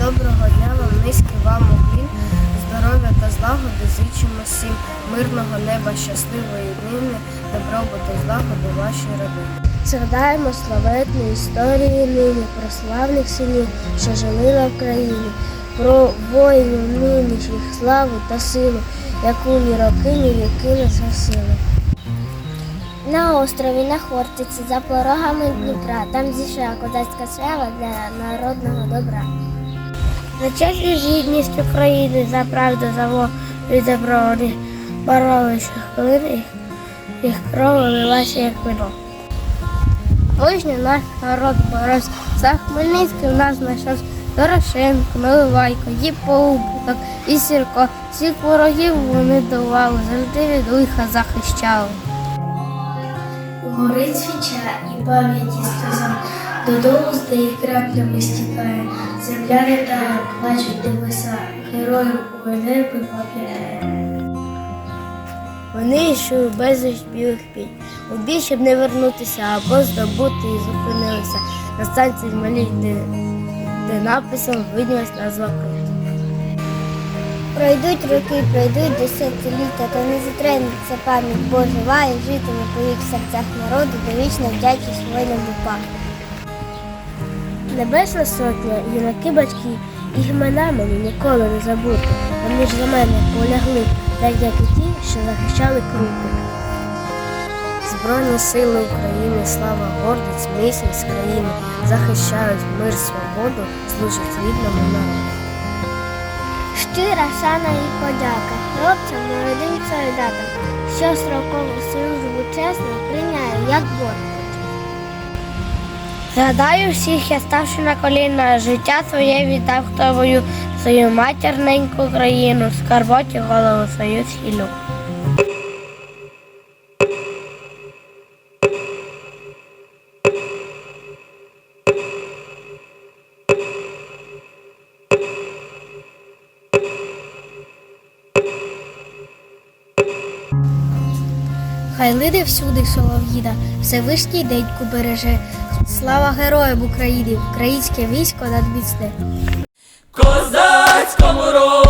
Доброго. Дня вам низький вам уклін, здоров'я та злагоди зичимо всім, мирного неба, щасливої днини, добробуту, злагоди вашій родині. Згадаємо славетні історії нині, про славних синів, що жили на Україні, про воїнів нинішніх славу та силу яку ні роки, ні віки не згасили. На острові, на Хортиці, за порогами Дніпра, там зійшла козацька слава для народного добра. За честь і гідність України, за правду, за волю і добро вони боролися хвилин, їх, кров лилася, як вино. Мужній наш народ боровся, за Хмельницьким нас знайшовся Дорошенко, Наливайко, Єпоупок і Сірко. Всіх ворогів вони давали, завжди від лиха захищали. Горить свіча і пам'яті сльоза, додолу здає краплями стікає, земля ридає, плачуть небеса, героїв у небі пам'ятає. Вони йшли безліч білих пінь. У бій, щоб не вернутися або здобути і зупинилися на станції малій, де, де написом виднілась назва Крут. Пройдуть роки, пройдуть десятиліття, та не затрениться пам'ять Божа жива і житиме по їх серцях народу, довічна вдячність воїнам УПА. Небесна сотня, юнаки батьки, їх імена мені ніколи не забути. Вони ж за мене полягли, так як і ті, що захищали крупи. Збройні сили України, слава гордість, міцність країни, захищають мир, свободу, служать рідному народу. Щира шана і подяка хлопцям, молодим солдатам, що строкову службу чесно прийняє, як борг. Згадаю всіх, я ставши на коліна, життя своє віддав, хто вою свою матірненьку країну, скарботі голову свою схилю. Хай лиде всюди солов'їда, Всевишній деньку береже. Слава героям України, українське військо надміцне. козацькому роду.